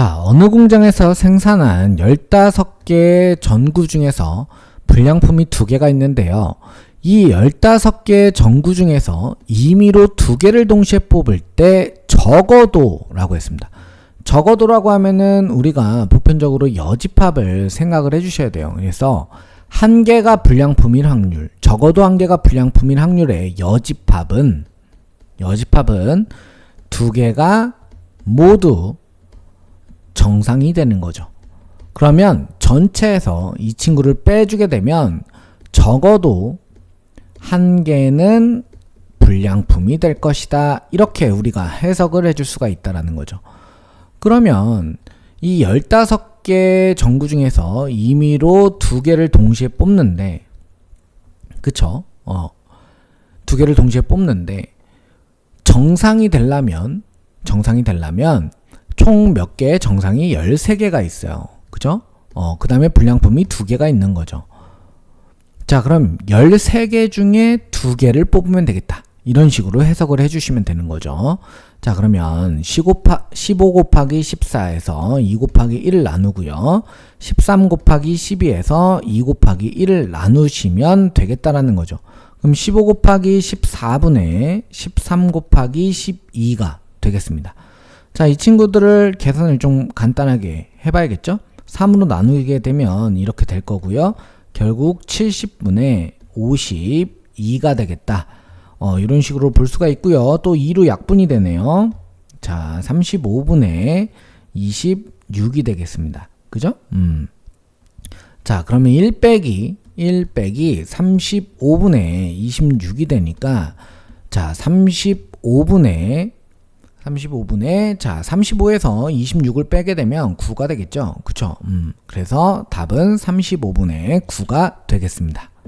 자, 어느 공장에서 생산한 15개의 전구 중에서 불량품이 2개가 있는데요. 이 15개의 전구 중에서 임의로 2개를 동시에 뽑을 때 적어도 라고 했습니다. 적어도라고 하면은 우리가 보편적으로 여집합을 생각을 해주셔야 돼요. 그래서 한 개가 불량품일 확률, 적어도 한 개가 불량품일 확률의 여집합은 여집합은 두 개가 모두 정상이 되는 거죠. 그러면 전체에서 이 친구를 빼주게 되면 적어도 한 개는 불량품이 될 것이다. 이렇게 우리가 해석을 해줄 수가 있다라는 거죠. 그러면 이 15개 전구 중에서 임의로 두 개를 동시에 뽑는데 그쵸? 어. 두 개를 동시에 뽑는데 정상이 되려면 정상이 되려면 총 몇 개의 정상이 13개가 있어요. 그죠? 어, 그 다음에 불량품이 두 개가 있는 거죠. 자, 그럼 13개 중에 두 개를 뽑으면 되겠다. 이런 식으로 해석을 해주시면 되는 거죠. 자, 그러면 15, 15 곱하기 14에서 2 곱하기 1을 나누고요. 13 곱하기 12에서 2 곱하기 1을 나누시면 되겠다라는 거죠. 그럼 15 곱하기 14분의 13 곱하기 12가 되겠습니다. 자, 이 친구들을 계산을 좀 간단하게 해봐야겠죠? 3으로 나누게 되면 이렇게 될 거고요. 결국 70분의 52가 되겠다. 어, 이런 식으로 볼 수가 있고요. 또 2로 약분이 되네요. 자, 35분의 26이 되겠습니다. 그죠? 음. 자, 그러면 1 빼기 1 빼기 35분의 26이 되니까 자, 35분의 35분의 자 35에서 26을 빼게 되면 9가 되겠죠? 그쵸? 음, 그래서 답은 35분의 9가 되겠습니다